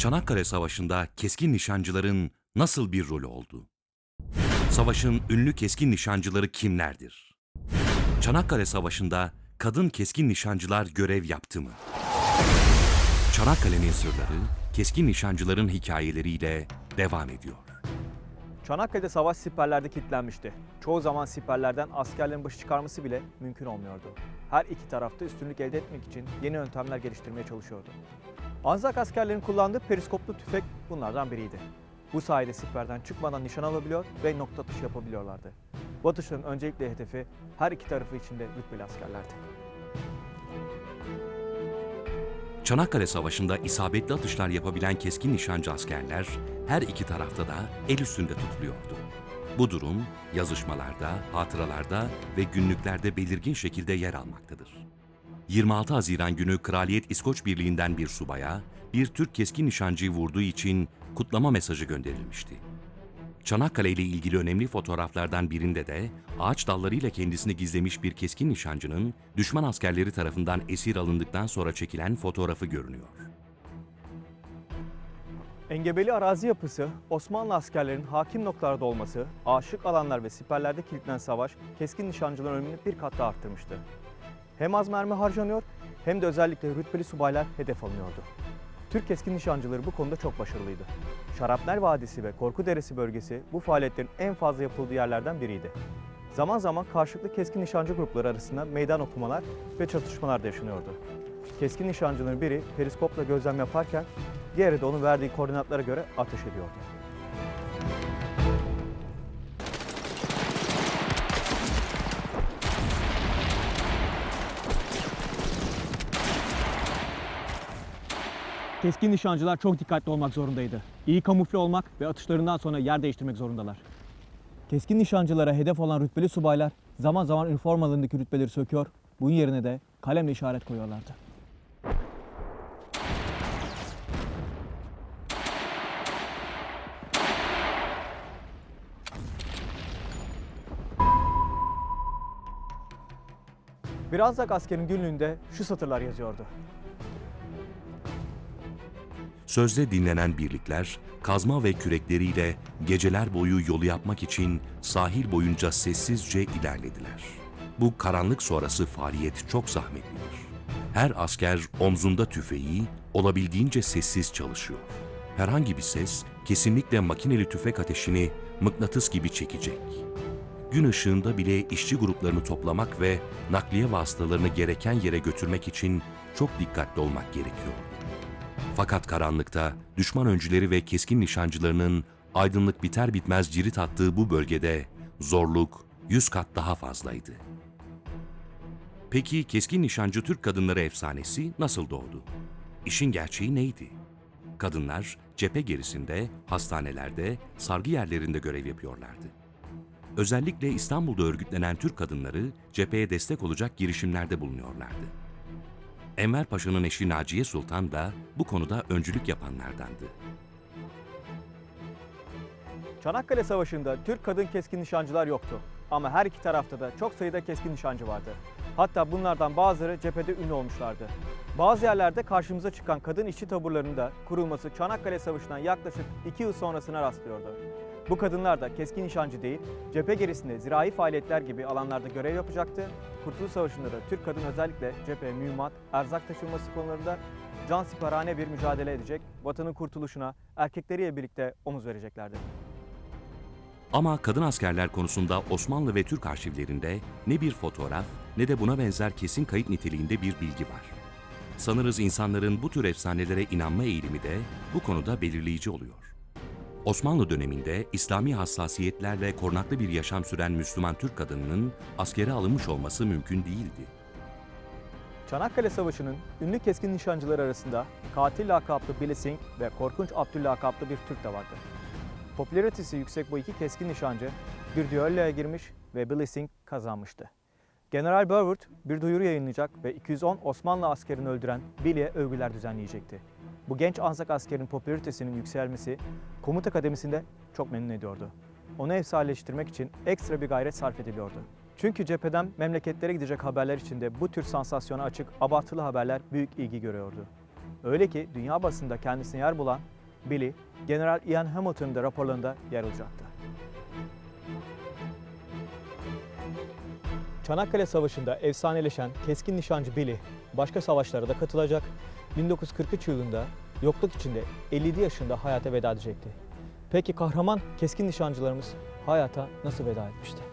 Çanakkale Savaşı'nda keskin nişancıların nasıl bir rolü oldu? Savaşın ünlü keskin nişancıları kimlerdir? Çanakkale Savaşı'nda kadın keskin nişancılar görev yaptı mı? Çanakkale'nin sırları keskin nişancıların hikayeleriyle devam ediyor. Çanakkale'de savaş siperlerde kilitlenmişti. Çoğu zaman siperlerden askerlerin başı çıkarması bile mümkün olmuyordu. Her iki tarafta üstünlük elde etmek için yeni yöntemler geliştirmeye çalışıyordu. Anzak askerlerin kullandığı periskoplu tüfek bunlardan biriydi. Bu sayede siperden çıkmadan nişan alabiliyor ve nokta atışı yapabiliyorlardı. Bu atışların öncelikle hedefi her iki tarafı içinde rütbeli askerlerdi. Çanakkale Savaşı'nda isabetli atışlar yapabilen keskin nişancı askerler her iki tarafta da el üstünde tutuluyordu. Bu durum yazışmalarda, hatıralarda ve günlüklerde belirgin şekilde yer almaktadır. 26 Haziran günü Kraliyet İskoç Birliği'nden bir subaya bir Türk keskin nişancıyı vurduğu için kutlama mesajı gönderilmişti. Çanakkale ile ilgili önemli fotoğraflardan birinde de ağaç dallarıyla kendisini gizlemiş bir keskin nişancının düşman askerleri tarafından esir alındıktan sonra çekilen fotoğrafı görünüyor. Engebeli arazi yapısı, Osmanlı askerlerinin hakim noktalarda olması, aşık alanlar ve siperlerde kilitlenen savaş keskin nişancıların ölümünü bir kat daha arttırmıştı. Hem az mermi harcanıyor hem de özellikle rütbeli subaylar hedef alınıyordu. Türk keskin nişancıları bu konuda çok başarılıydı. Şarapnel Vadisi ve Korku Deresi bölgesi bu faaliyetlerin en fazla yapıldığı yerlerden biriydi. Zaman zaman karşılıklı keskin nişancı grupları arasında meydan okumalar ve çatışmalar da yaşanıyordu. Keskin nişancıların biri periskopla gözlem yaparken diğeri de onun verdiği koordinatlara göre ateş ediyordu. Keskin nişancılar çok dikkatli olmak zorundaydı. İyi kamufle olmak ve atışlarından sonra yer değiştirmek zorundalar. Keskin nişancılara hedef olan rütbeli subaylar zaman zaman üniformalarındaki rütbeleri söküyor, bunun yerine de kalemle işaret koyuyorlardı. Bir askerin günlüğünde şu satırlar yazıyordu. Sözde dinlenen birlikler, kazma ve kürekleriyle geceler boyu yolu yapmak için sahil boyunca sessizce ilerlediler. Bu karanlık sonrası faaliyet çok zahmetlidir. Her asker omzunda tüfeği olabildiğince sessiz çalışıyor. Herhangi bir ses kesinlikle makineli tüfek ateşini mıknatıs gibi çekecek. Gün ışığında bile işçi gruplarını toplamak ve nakliye vasıtalarını gereken yere götürmek için çok dikkatli olmak gerekiyor. Fakat karanlıkta düşman öncüleri ve keskin nişancılarının aydınlık biter bitmez cirit attığı bu bölgede zorluk yüz kat daha fazlaydı. Peki keskin nişancı Türk kadınları efsanesi nasıl doğdu? İşin gerçeği neydi? Kadınlar cephe gerisinde, hastanelerde, sargı yerlerinde görev yapıyorlardı. Özellikle İstanbul'da örgütlenen Türk kadınları cepheye destek olacak girişimlerde bulunuyorlardı. Enver Paşa'nın eşi Naciye Sultan da bu konuda öncülük yapanlardandı. Çanakkale Savaşı'nda Türk kadın keskin nişancılar yoktu. Ama her iki tarafta da çok sayıda keskin nişancı vardı. Hatta bunlardan bazıları cephede ünlü olmuşlardı. Bazı yerlerde karşımıza çıkan kadın işçi taburlarının da kurulması Çanakkale Savaşı'ndan yaklaşık 2 yıl sonrasına rastlıyordu. Bu kadınlar da keskin nişancı değil, cephe gerisinde zirai faaliyetler gibi alanlarda görev yapacaktı. Kurtuluş Savaşı'nda da Türk kadın özellikle cepheye mühimmat, erzak taşınması konularında can siperhane bir mücadele edecek, vatanın kurtuluşuna erkekleriyle birlikte omuz vereceklerdi. Ama kadın askerler konusunda Osmanlı ve Türk arşivlerinde ne bir fotoğraf ne de buna benzer kesin kayıt niteliğinde bir bilgi var. Sanırız insanların bu tür efsanelere inanma eğilimi de bu konuda belirleyici oluyor. Osmanlı döneminde İslami hassasiyetlerle korunaklı bir yaşam süren Müslüman Türk kadınının askere alınmış olması mümkün değildi. Çanakkale Savaşı'nın ünlü keskin nişancıları arasında katil lakaplı Billy Singh ve korkunç Abdül lakaplı bir Türk de vardı. Popülaritesi yüksek bu iki keskin nişancı bir düelloya girmiş ve Billy Singh kazanmıştı. General Burwood bir duyuru yayınlayacak ve 210 Osmanlı askerini öldüren Billy'e övgüler düzenleyecekti. Bu genç Anzak askerin popülaritesinin yükselmesi komuta kademisinde çok memnun ediyordu. Onu efsaneleştirmek için ekstra bir gayret sarf ediliyordu. Çünkü cepheden memleketlere gidecek haberler içinde bu tür sansasyona açık, abartılı haberler büyük ilgi görüyordu. Öyle ki dünya basında kendisine yer bulan Billy, General Ian Hamilton'ın da raporlarında yer alacaktı. Çanakkale Savaşı'nda efsaneleşen keskin nişancı Billy başka savaşlara da katılacak. 1943 yılında yokluk içinde 57 yaşında hayata veda edecekti. Peki kahraman keskin nişancılarımız hayata nasıl veda etmişti?